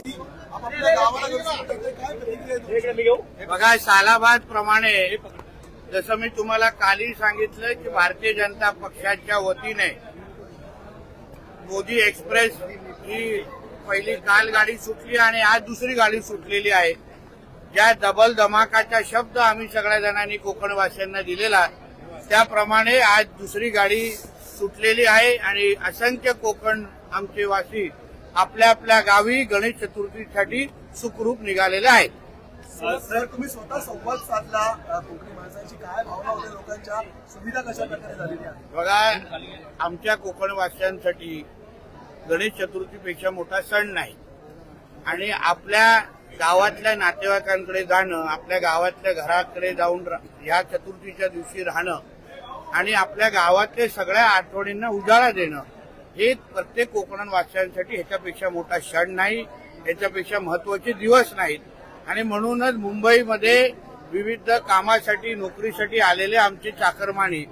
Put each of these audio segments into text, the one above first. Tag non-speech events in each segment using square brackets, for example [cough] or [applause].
आपापल्या बघा सालाबाद प्रमाणे जसं मी तुम्हाला कालही सांगितलं की भारतीय जनता पक्षाच्या वतीने मोदी एक्सप्रेस ही पहिली काल गाडी सुटली आणि आज दुसरी गाडी सुटलेली आहे. ज्या डबल धमाकाचा शब्द आम्ही सगळ्या जणांनी कोकणवासियांना दिलेला त्याप्रमाणे आज दुसरी गाडी सुटलेली आहे आणि असंख्य कोकण आमचे वासी आपल्या आपल्या गावी गणेश चतुर्थीसाठी सुखरूप निघालेले आहेत. सर तुम्ही स्वतः संवाद साधला. कोकणी माणसांची काय भावना होत्या लोकांच्या सुविधा कशा प्रकारे झालेल्या आहेत? बघा आमच्या कोकणवासियांसाठी गणेश चतुर्थीपेक्षा मोठा सण नाही. आणि आपल्या गावातल्या नातेवाईकांकडे जाणं आपल्या गावातल्या घराकडे जाऊन रा- या चतुर्थीच्या दिवशी राहणं आणि आपल्या गावातल्या सगळ्या आठवणींना उजाळा देणं हे प्रत्येक कोकणवासियांसाठी ह्याच्यापेक्षा मोठा क्षण नाही ह्याच्यापेक्षा महत्त्वाचे दिवस नाहीत. आणि म्हणूनच मुंबईमध्ये विविध कामासाठी नोकरीसाठी आलेले आमचे चाकरमानी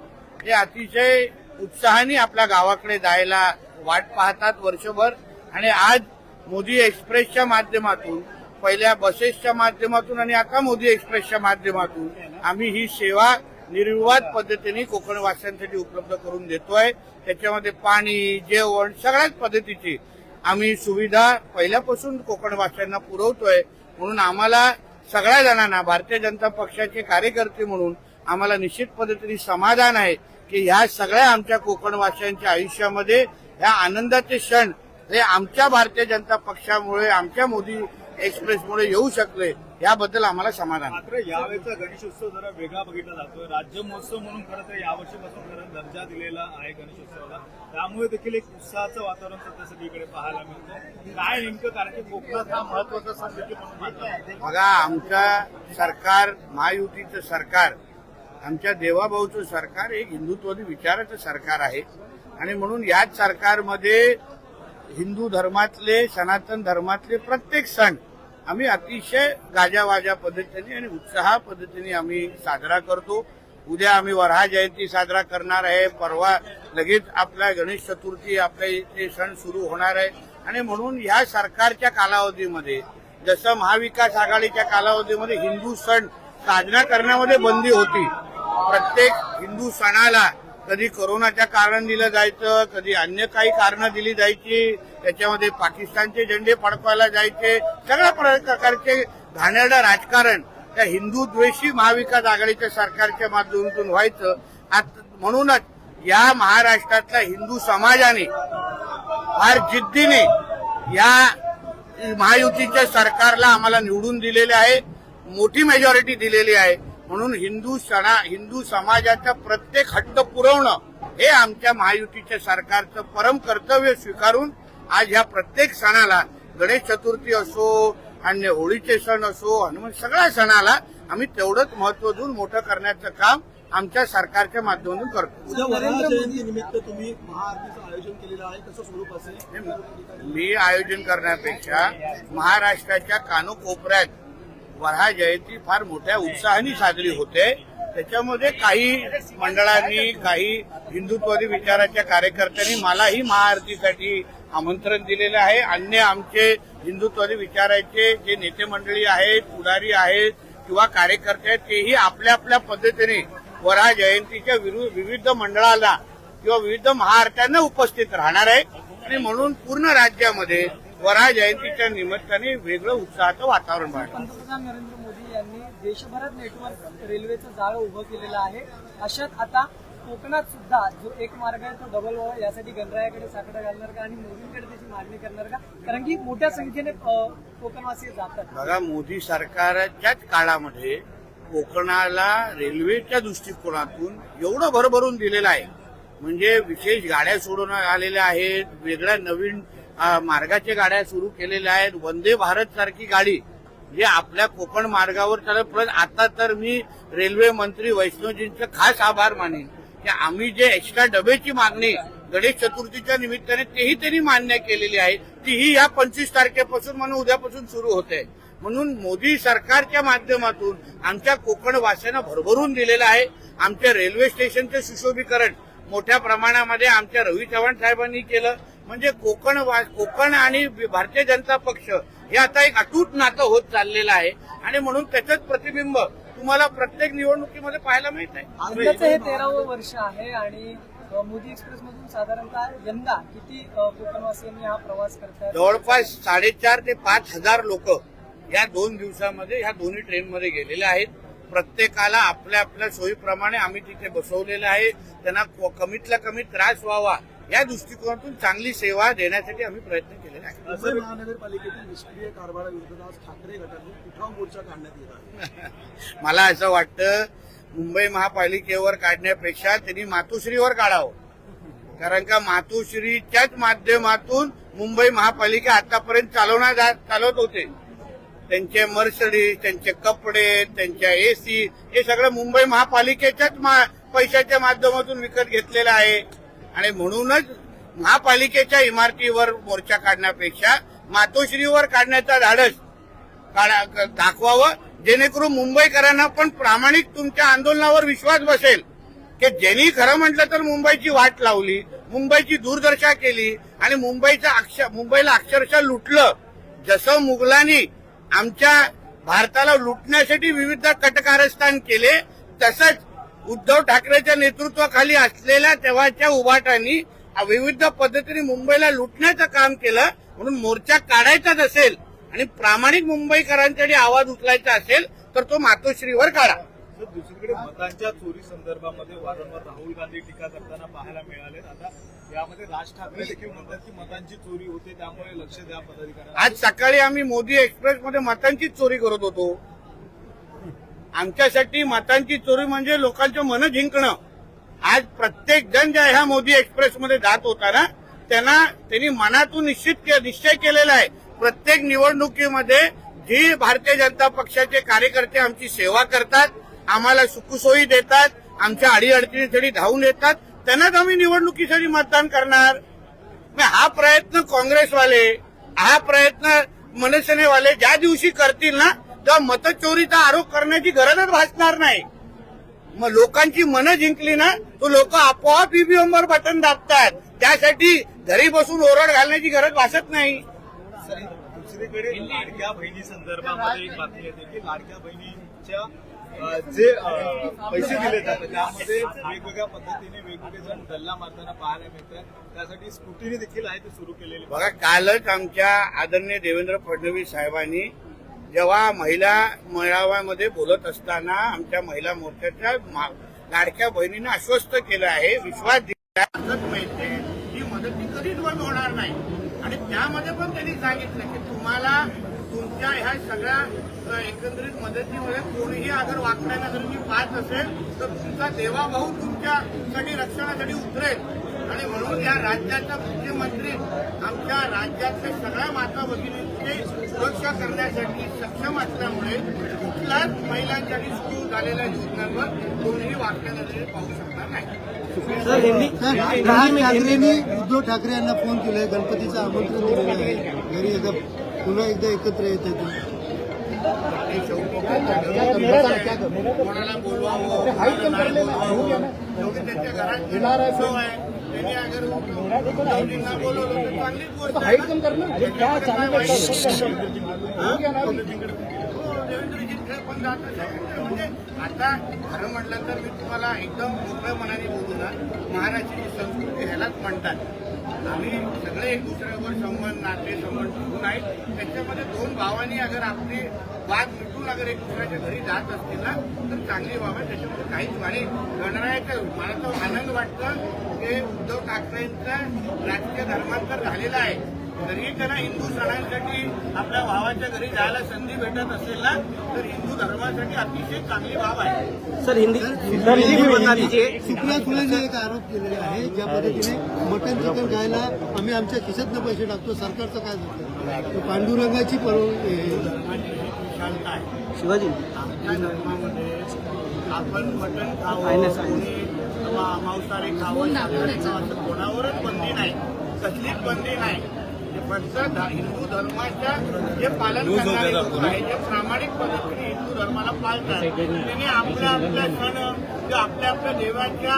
हे अतिशय उत्साहाने आपल्या गावाकडे जायला वाट पाहतात वर्षभर. आणि आज मोदी एक्सप्रेसच्या माध्यमातून पहिल्या बसेसच्या माध्यमातून आणि आता मोदी एक्सप्रेसच्या माध्यमातून आम्ही ही सेवा निर्विवाद पद्धतीने कोकणवासियांसाठी उपलब्ध करून देतोय. त्याच्यामध्ये पाणी जेवण सगळ्याच पद्धतीची आम्ही सुविधा पहिल्यापासून कोकणवासियांना पुरवतोय. म्हणून आम्हाला सगळ्या जणांना भारतीय जनता पक्षाचे कार्यकर्ते म्हणून आम्हाला निश्चित पद्धतीने समाधान आहे की ह्या सगळ्या आमच्या कोकणवासियांच्या आयुष्यामध्ये ह्या आनंदाचे क्षण हे आमच्या भारतीय जनता पक्षामुळे आमच्या मोदी एक्सप्रेसमुळे येऊ शकले. याबद्दल आम्हाला समाधान. मात्र यावेळेचा गणेशोत्सव जरा वेगळा बघितला जातोय. राज्य महोत्सव म्हणून खरं तर यावर्षीपासून खरं दर्जा दिलेला आहे गणेशोत्सवाला. त्यामुळे देखील एक उत्साहाचं वातावरण सध्या सगळीकडे पाहायला मिळतं काय नेमकं? कारण की कोकणात हा महत्त्वाचा सण देखील म्हणून. बघा आमचं सरकार महायुतीचं सरकार आमच्या देवाभाऊचं सरकार एक हिंदुत्वादी विचाराचं सरकार आहे. आणि म्हणून याच सरकारमध्ये हिंदू धर्मातले सनातन धर्मातले प्रत्येक सण आम्ही अतिशय गाजावाजा पद्धतीने आणि उत्साह पद्धतीने आम्ही साजरा करतो. उद्या आम्ही वरहा जयंती साजरा करणार आहे. परवा लगेच आपला गणेश चतुर्थी आपल्या इथे सण सुरू होणार आहे. आणि म्हणून ह्या सरकारच्या कालावधीमध्ये जसं महाविकास आघाडीच्या कालावधीमध्ये हिंदू सण साजरा करण्यामध्ये बंदी होती प्रत्येक हिंदू सणाला कधी कोरोनाच्या कारण दिलं जायचं कधी अन्य काही कारण दिली जायची त्याच्यामध्ये पाकिस्तानचे झेंडे फडकवायला जायचे सगळ्या प्रकारचे घाणेरडं राजकारण त्या हिंदू द्वेषी महाविकास आघाडीच्या सरकारच्या माध्यमातून व्हायचं. म्हणूनच या महाराष्ट्रातल्या हिंदू समाजाने फार जिद्दीने या महायुतीच्या सरकारला आम्हाला निवडून दिलेले आहे मोठी मेजॉरिटी दिलेली आहे. म्हणून हिंदू सणा हिंदू समाजाचा प्रत्येक हट्ट पुरवणं हे आमच्या महायुतीच्या सरकारचं परम कर्तव्य स्वीकारून आज ह्या प्रत्येक सणाला गणेश चतुर्थी असो अन्य होळीचे सण असो हनुमान सगळ्या सणाला आम्ही तेवढंच महत्त्व देऊन मोठं करण्याचं काम आमच्या सरकारच्या माध्यमातून करतो. निमित्त तुम्ही महाआरतीचं आयोजन केलेलं आहे कसं स्वरूप असेल? मी आयोजन करण्यापेक्षा महाराष्ट्राच्या कानोकोपऱ्यात वरहा जयंती फार मोठ्या उत्साहाने साजरी होते. त्याच्यामध्ये काही मंडळांनी काही हिंदुत्वादी विचाराच्या कार्यकर्त्यांनी मलाही महाआरतीसाठी आमंत्रण दिलेलं आहे. अन्य आमचे हिंदुत्वादी विचाराचे जे नेते मंडळी आहेत पुढारी आहेत किंवा कार्यकर्ते आहेत तेही आपल्या आपल्या पद्धतीने वरहा जयंतीच्या विविध मंडळाला किंवा विविध महाआरत्यांना उपस्थित राहणार आहे आणि म्हणून पूर्ण राज्यामध्ये वरहा जयंतीच्या निमित्ताने वेगळं उत्साहाचं वातावरण वाढलं. पंतप्रधान नरेंद्र मोदी यांनी देशभरात नेटवर्क रेल्वेचं जाळं उभं केलेलं आहे. अशात आता कोकणात सुद्धा जो एक मार्ग आहे तो डबल व्हावा यासाठी गणरायाकडे साकडं घालणार का आणि मोदींकडे त्याची मागणी करणार का? कारण की मोठ्या संख्येने कोकणवासी जातात. बघा मोदी सरकारच्याच काळामध्ये कोकणाला रेल्वेच्या दृष्टिकोनातून एवढं भरभरून दिलेलं आहे. म्हणजे विशेष गाड्या सोडून आलेल्या आहेत वेगळ्या नवीन मार्गाच्या गाड्या सुरू केलेल्या आहेत. वंदे भारत सारखी गाडी जे आपल्या कोकण मार्गावर चालत. परत आता तर मी रेल्वे मंत्री वैष्णवजींचे खास आभार मानेन. की आम्ही जे एक्स्ट्रा डबेची मागणी गणेश चतुर्थीच्या निमित्ताने तेही त्यांनी मान्य केलेली आहे. तीही या पंचवीस तारखेपासून म्हणून उद्यापासून सुरू होते म्हणून मोदी सरकारच्या माध्यमातून आमच्या कोकण वासियांना भरभरून दिलेलं आहे. आमच्या रेल्वे स्टेशनचे सुशोभीकरण मोठ्या प्रमाणामध्ये आमच्या रवी चव्हाण साहेबांनी केलं. म्हणजे कोकण कोकण आणि भारतीय जनता पक्ष हे आता एक अटूट नातं होत चाललेलं आहे. आणि म्हणून त्याचंच प्रतिबिंब तुम्हाला प्रत्येक निवडणुकीमध्ये पाहायला मिळत आहे. हे तेरावं वर्ष आहे आणि मोदी एक्सप्रेस मधून साधारणतः यंदा किती कोकणवासियांनी हा प्रवास करतात जवळपास साडेचार ते पाच हजार लोक या दोन दिवसामध्ये ह्या दोन्ही ट्रेनमध्ये गेलेले आहेत. प्रत्येकाला आपल्या आपल्या सोयीप्रमाणे आम्ही तिथे बसवलेलं आहे. त्यांना कमीतला कमी त्रास व्हावा या दृष्टिकोनातून चांगली सेवा देण्यासाठी आम्ही प्रयत्न केलेले आहे मुंबई महानगरपालिकेतील निष्क्रिय कारभाराविरुद्ध आज ठाकरे गटातून उठाव मोर्चा काढण्यात येत आहे. [laughs] मला असं वाटतं मुंबई महापालिकेवर काढण्यापेक्षा त्यांनी मातोश्रीवर काढावं. कारण का मातोश्रीच्याच माध्यमातून मुंबई महापालिका आतापर्यंत चालवणार चालवत होते. त्यांचे मर्सडीज त्यांचे कपडे त्यांच्या एसी हे सगळं मुंबई महापालिकेच्याच मा- पैशाच्या माध्यमातून विकत घेतलेलं आहे. आणि म्हणूनच महापालिकेच्या इमारतीवर मोर्चा काढण्यापेक्षा मातोश्रीवर काढण्याचा धाडस दाखवावं जेणेकरून मुंबईकरांना पण प्रामाणिक तुमच्या आंदोलनावर विश्वास बसेल. की ज्यांनी खरं म्हटलं तर मुंबईची वाट लावली मुंबईची दूरदर्शा केली आणि मुंबईचा अक्षर मुंबईला अक्षरशः लुटलं. जसं मुघलांनी आमच्या भारताला लुटण्यासाठी विविध कटकारस्थान केले तसंच उद्धव ठाकरेच्या नेतृत्वाखाली असलेल्या तेव्हाच्या उभाटांनी विविध पद्धतीने मुंबईला लुटण्याचं काम केलं म्हणून मोर्चा काढायचाच असेल आणि प्रामाणिक मुंबईकरांसाठी आवाज उचलायचा असेल तर तो मातोश्रीवर काढा. दुसरीकडे मतांच्या चोरी संदर्भामध्ये वारंवार राहुल गांधी टीका करताना पाहायला मिळाले आता यामध्ये राज ठाकरे देखील म्हणतात की मतांची चोरी होते त्यामुळे लक्ष द्या पदाधिकाऱ्यांना. आज सकाळी आम्ही मोदी एक्सप्रेसमध्ये मतांचीच चोरी करत होतो. आमच्यासाठी मतांची चोरी म्हणजे लोकांचं मन जिंकणं. आज प्रत्येक जण ज्या ह्या मोदी एक्सप्रेसमध्ये जात होता ना त्यांना त्यांनी मनातून निश्चित निश्चय केलेला आहे. प्रत्येक निवडणुकीमध्ये जी भारतीय जनता पक्षाचे कार्यकर्ते आमची सेवा करतात आम्हाला सुखसोयी देतात आमच्या अडीअडचणीसाठी धावून येतात त्यांनाच आम्ही निवडणुकीसाठी मतदान करणार. हा प्रयत्न काँग्रेसवाले हा प्रयत्न मनसेनेवाले ज्या दिवशी करतील ना तेव्हा मतचोरीचा आरोप करण्याची गरजच भासणार नाही. मग लोकांची मनं जिंकली ना तो लोक आपोआप ईव्हीएम वर बटन दाबतात. त्यासाठी घरी बसून ओरड घालण्याची गरज भासत नाही. दुसरीकडे लाडक्या बहिणी संदर्भामध्ये एक बातमी येते की लाडक्या बहिणीच्या जे पैसे दिले जातात त्यामध्ये वेगवेगळ्या पद्धतीने वेगवेगळे जण डल्ला मारताना पाहायला मिळतात. त्यासाठी स्कूटीने देखील आहे ते सुरू केलेले. बघा कालच आमच्या आदरणीय देवेंद्र फडणवीस साहेबांनी जेव्हा महिला मेळाव्यामध्ये बोलत असताना आमच्या महिला मोर्चाच्या मा- लाडक्या बहिणींना आश्वस्त केलं आहे विश्वास दिला मदत मिळते. ही मदत ती कधीच बंद होणार नाही. आणि त्यामध्ये पण त्यांनी सांगितलं की तुम्हाला तुमच्या ह्या सगळ्या एकंदरीत मदतीमध्ये कोणीही अगर वाकण्याला जर मी पाहत असेल तर तुमचा देवाभाऊ तुमच्यासाठी रक्षणासाठी उतरेल. आणि म्हणून या राज्याचा मुख्यमंत्री आमच्या राज्यातल्या सगळ्या माता भगिनींची सुरक्षा करण्यासाठी सक्षम असल्यामुळे कुठल्याच महिलांसाठी सुरू झालेल्या योजनांवर कोणीही नजरेने पाहू शकणार नाही. ठाकरेंनी उद्धव ठाकरे यांना फोन केलाय. गणपतीचं आमंत्रण दिलेलं आहे. घरी एकदा पुन्हा एकदा एकत्र येत आहे आणि शेवटी कोणाला बोलवावं कोणाला नाही बोलवावं शेवटी त्यांच्या घरात उत्सव आहे. त्यांनी अगर उद्धवजींना बोलवलं तर चांगलीच गोष्ट आहे ना. काय वाईट हा? हो, पण जात असेल. म्हणजे आता खरं म्हटलं तर मी तुम्हाला एकदम मोकळ्या मनाने बोलू ना महाराष्ट्राची संस्कृती ह्यालाच म्हणतात आम्ही सगळे एक दुसऱ्यावर संबंध नाते संबंध ठेवून आहेत. त्याच्यामध्ये दोन भावांनी अगर आपली वाद मिटून अगर एक दुसऱ्याच्या घरी जात असतील ना तर चांगली बाबा त्याच्यामध्ये काहीच आणि गणरायाचं मला तर आनंद वाटतं की उद्धव ठाकरेंचं राजकीय धर्मांतर झालेलं आहे. तरीही त्यांना हिंदू सणांसाठी आपल्या भावाच्या घरी जायला संधी भेटत असेल ना तर हिंदू धर्मासाठी अतिशय चांगली बाब आहे. सर हिंदी सुप्रिया सुळेंनी एक आरोप केलेला आहे ज्या पद्धतीने मटन चिकन खायला आम्ही आमच्या खिशातनं पैसे टाकतो सरकारचं काय जातं पांडुरंगाची विशालता आहे. शिवाजी? आमच्या धर्मामध्ये आपण मटण खावं मांसाहारी खावं कोणावरच बंदी नाही. कसलीच बंदी नाही. जे फक्त ध- हिंदू धर्माच्या जे पालन करणारे लोक आहेत जे प्रामाणिक पद्धतीने हिंदू धर्माला पाळतात. त्यांनी आपल्या आपल्या सण किंवा आपल्या आपल्या देवाच्या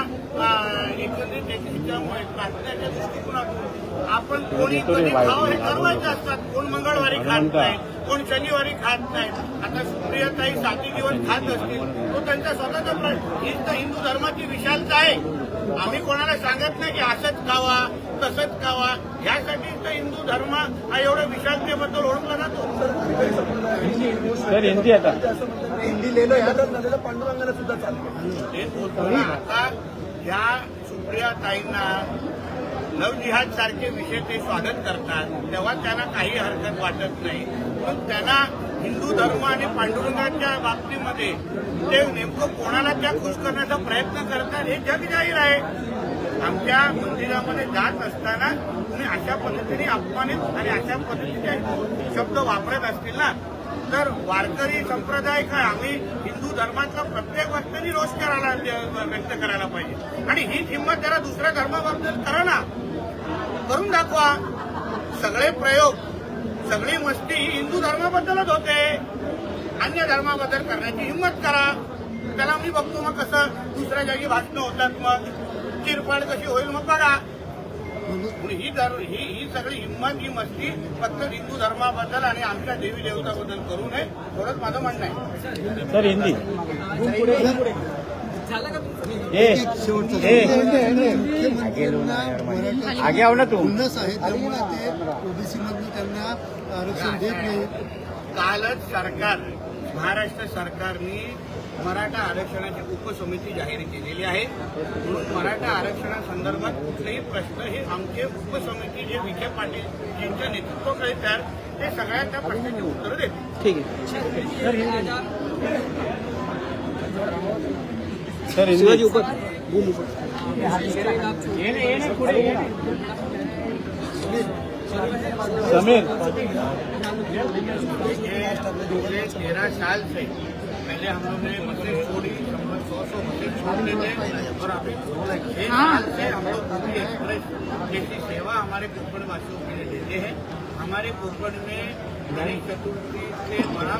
एकत्रित एक ह्याच्यामुळे प्रार्थनेच्या दृष्टिकोनातून आपण कोणी कधी खाव हे ठरवायचे असतात. कोण मंगळवारी खात नाही कोण शनिवारी खात नाही. आता सुप्रियाताई साती दिवस खात असतील तो त्यांचा स्वतःचा प्रश्न. हीच तर हिंदू धर्माची विशालता आहे. आम्ही कोणाला सांगत नाही की असंच खावा तसंच खावा. ह्यासाठी तर हिंदू धर्म हा एवढ्या विशालतेबद्दल ओळखला जातो. सर हिंदी आता हिंदी लिहिलं ह्या पांडुरंगाला सुद्धा चालतं ते बोलतो ना आता ह्या सुप्रिया ताईंना लव जिहाद सारखे विषय ते स्वागत करतात. तेव्हा त्यांना काही हरकत वाटत नाही. पण त्यांना हिंदू धर्म आणि पांडुरंगाच्या बाबतीमध्ये ते नेमकं कोणाला त्या खुश करण्याचा प्रयत्न करतात हे जग जाहीर आहे. आमच्या मंदिरामध्ये जात असताना तुम्ही अशा पद्धतीने अपमानित आणि अशा पद्धतीचे शब्द वापरत असतील ना तर वारकरी संप्रदाय काय आम्ही हिंदू धर्माचा प्रत्येक गोष्टीने रोष करायला व्यक्त करायला पाहिजे. आणि हीच हिंमत जरा दुसऱ्या धर्माबद्दल करा ना. करून दाखवा. सगळे प्रयोग सगळी मस्ती ही हिंदू धर्माबद्दलच होते. अन्य धर्माबद्दल करण्याची हिंमत करा. त्याला मी बघतो मग कसं दुसऱ्या जागी भाषणं होतात मग. चिरफाड कशी होईल मग बघा. ही ही ही सगळी हिंमत ही मस्ती फक्त हिंदू धर्माबद्दल आणि आमच्या देवी देवताबद्दल करू नये. थोडंच माझं म्हणणं आहे. सर हिंदी. आगे आव ना तू. आहे त्यामुळे ते ओबीसी मधनं त्यांना आरक्षण देत नाही. कालच सरकार महाराष्ट्र सरकारने मराठा आरक्षणाची उपसमिती जाहीर केलेली आहे. म्हणून मराठा आरक्षणासंदर्भात कुठलेही प्रश्न हे आमचे उपसमिती जे विखे पाटील यांच्या नेतृत्वाखाली तयार ते सगळ्या त्या प्रश्नाची उत्तरं देतील. ठीक आहे. सर हिंदी. सर हिंदी. समीर। पिछले तेरह साल से पहले हम लोग ने मशीन छोड़ी सौ सौ मशीन छोड़ते थे और अभी छह साल से हम लोग पूरी एक्सप्रेस जैसी सेवा हमारे कोकण वासियों के लिए देते हैं। हमारे कोकण में गणेश चतुर्थी से बड़ा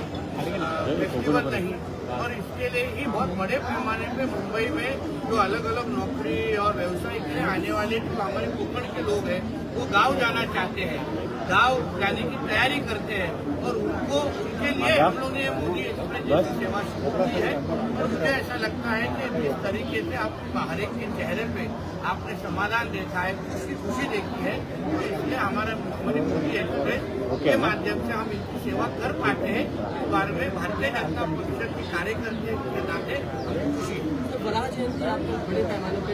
फेस्टिवल नहीं और इसके लिए ही बहुत बड़े पैमाने पे मुंबई में जो अलग अलग नौकरी और व्यवसाय के लिए आने वाले जो हमारे कोकण के लोग हैं वो गाँव जाना चाहते हैं। गाँव जाने की तैयारी करते हैं और उनको उनके लिए हम लोग ने मोदी एक्सप्रेस जैसी सेवा शुरू की है। और मुझे ऐसा लगता है कि जिस तरीके से आप हर एक के चेहरे पे आपने समाधान देखा है खुशी खुशी देखी है तो इसलिए हमारा मुख्यमंत्री मोदी एक्सप्रेस के माध्यम से हम इनकी सेवा कर पाते हैं। इस बारे में भारतीय जनता परिषद के कार्यकर्ता के नाते हमें खुशी। है बड़ा जयंती आप लोग बड़े पैमाने पे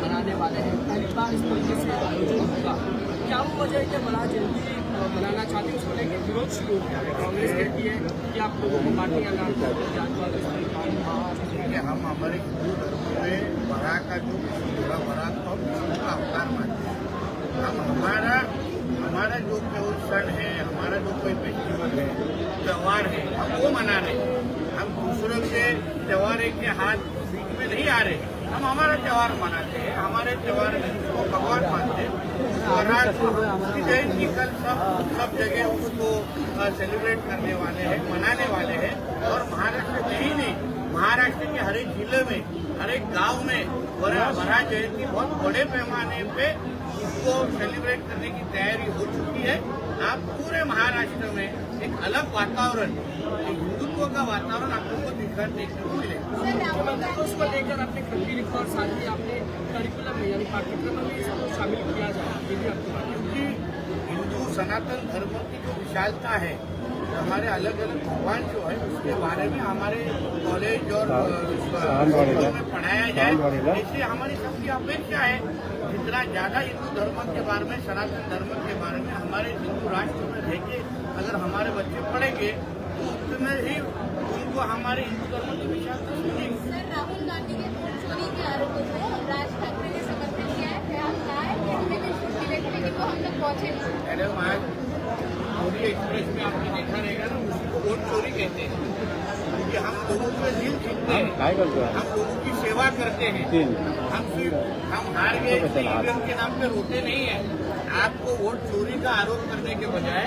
मनाने वाले हैं। पहली बार इस तरीके से आयोजन होगा। क्या वो वजह है कि बड़ा जयंती मनाना चाहते हैं, उसको लेकर विरोध शुरू हो गया कांग्रेस कहती है कि आप लोगों को पार्टियाँ कि हम हमारे हिंदू धर्म में बड़ा का जो, बड़ा बड़ा तो हम विष्णु का अवतार मानते हैं। हम हमारा हमारा जो कोई क्षण है, हमारा जो कोई फेस्टिवल है, त्यौहार है, हम वो मना रहे हैं। हम दूसरों से त्यौहार के हाथ बीच में नहीं आ रहे। हम हमारा त्यौहार मनाते हैं, हमारे त्यौहार में भगवान मानते हैं जयंती कल सब सब जगह उसको सेलिब्रेट करने वाले हैं, मनाने वाले हैं। और महाराष्ट्र में ही नहीं, महाराष्ट्र के हर एक ज़िले में, हर एक गाँव में बड़ा जयंती बहुत बड़े पैमाने पे उसको सेलिब्रेट करने की तैयारी हो चुकी है। आप पूरे महाराष्ट्र में एक अलग वातावरण एक हिंदुत्व का वातावरण आप लोगों को दिखकर देखने को मिले। उसको लेकर आपने खंडी लिखा और साथ ही आपने करिकुलम में यानी पाठ्यक्रम में इसको शामिल किया जाए ये भी आपकी बात क्योंकि हिंदू सनातन धर्म की जो विशालता है हमारे अलग अलग भगवान जो है उसके बारे में हमारे कॉलेज और स्कूलों में पढ़ाया जाए इसलिए हमारी सबकी अपेक्षा है जितना ज़्यादा हिंदू धर्म के बारे में सनातन धर्म के बारे में हमारे हिंदू राष्ट्र में रह के अगर हमारे बच्चे पढ़ेंगे तो उतने ही उनको हमारे हिंदू धर्म की सर राहुल गांधी के वोट चोरी के आरोपों को राज ठाकरे ने समर्थन किया है क्या है कि हमने भी छुट्टी लेकिन वो हम तक पहुँचे मैडम आज मोदी एक्सप्रेस में आपने देखा रहेगा ना उसको वोट चोरी कहते हैं क्योंकि हम लोगों के दिल जीतते हैं काय करतोय हम लोगों की सेवा करते हैं। हम सिर्फ़ हम हार गए ईवीएम के नाम पे रोते नहीं है। आपको वोट चोरी का आरोप करने के बजाय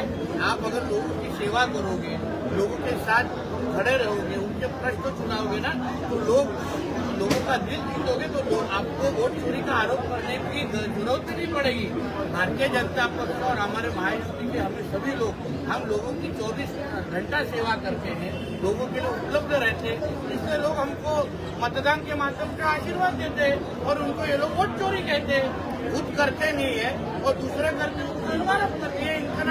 आप अगर लोगों की सेवा करोगे लोगों के साथ खड़े रहोगे उनके प्रश्न चुनाओगे ना तो लोगों का दिल जीतोगे तो आपको वोट चोरी का आरोप करने की ज़रूरत ही नहीं पड़ेगी। भारतीय जनता पक्ष और हमारे महायुति के हमें सभी लोग, हम लोगों की 24 घंटा सेवा करते हैं, लोगों के लिए उपलब्ध रहते हैं। इसलिए लोग हमको मतदान के माध्यम से आशीर्वाद देते हैं और उनको ये लोग वोट चोरी कहते हैं। खुद करते नहीं है और दूसरे करते उसको इमारत करती है, इनका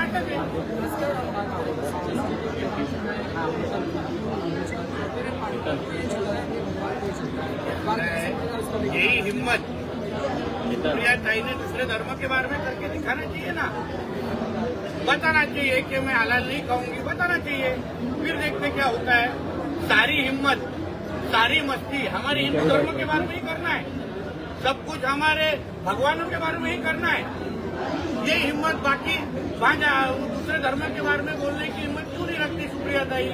है। यही हिम्मत। ने दूसरे धर्म के बारे में करके दिखाना चाहिए ना। बताना चाहिए कि मैं हलाल नहीं खाऊँगी बताना चाहिए। फिर देखते क्या होता है। सारी हिम्मत, सारी मस्ती हमारे हिंदू धर्म के बारे में ही करना है। सब कुछ हमारे भगवानों के बारे में ही करना है। ये हिम्मत बाकी वहाँ जा- दूसरे धर्म के बारे में बोलने की हिम्मत क्यों नहीं रखती सुप्रिया ताई?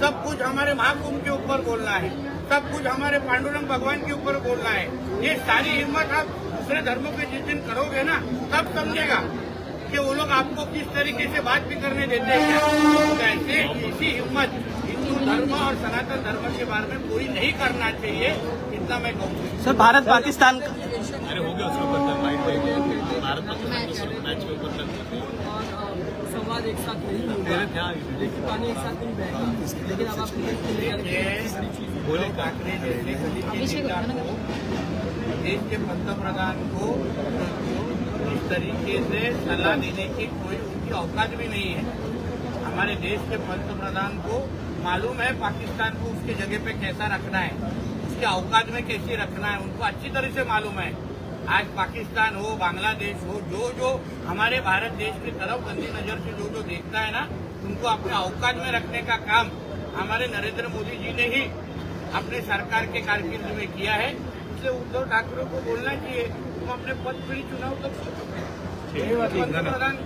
सब कुछ हमारे महाकुंभ के ऊपर बोलना है। सब कुछ हमारे पांडुरंग भगवान के ऊपर बोलना है। ये सारी हिम्मत आप दूसरे धर्मों के जिस दिन करोगे ना तब समझेगा कि वो लोग आपको किस तरीके से बात भी करने देते हैं। तो ऐसे ऐसी हिम्मत हिंदू धर्म और सनातन धर्म के बारे में कोई नहीं करना चाहिए इतना मैं कहूँगी सर भारत पाकिस्तान अरे हो गया देंगे भारत पाकिस्तान मैच के ऊपर तक संवाद एक साथ नहीं होगा लेकिन पानी एक साथ नहीं बहेगा लेकिन अब आप देश के पंतप्रधान को इस तरीके से सलाह देने की कोई उनकी औकात भी नहीं है। हमारे देश के पंतप्रधान को मालूम है पाकिस्तान को उसके जगह पे कैसा रखना है। उसके औकात में कैसे रखना है उनको अच्छी तरह से मालूम है। आज पाकिस्तान हो बांग्लादेश हो जो जो हमारे भारत देश की तरफ गंदी नजर से जो जो देखता है ना उनको अपने औकात में रखने का काम हमारे नरेंद्र मोदी जी ने ही अपने सरकार के कारकिर्द में किया है। इसलिए उद्धव ठाकरे को बोलना चाहिए तुम अपने पद पर ही चुनाव तक सोचो। पंतप्रधान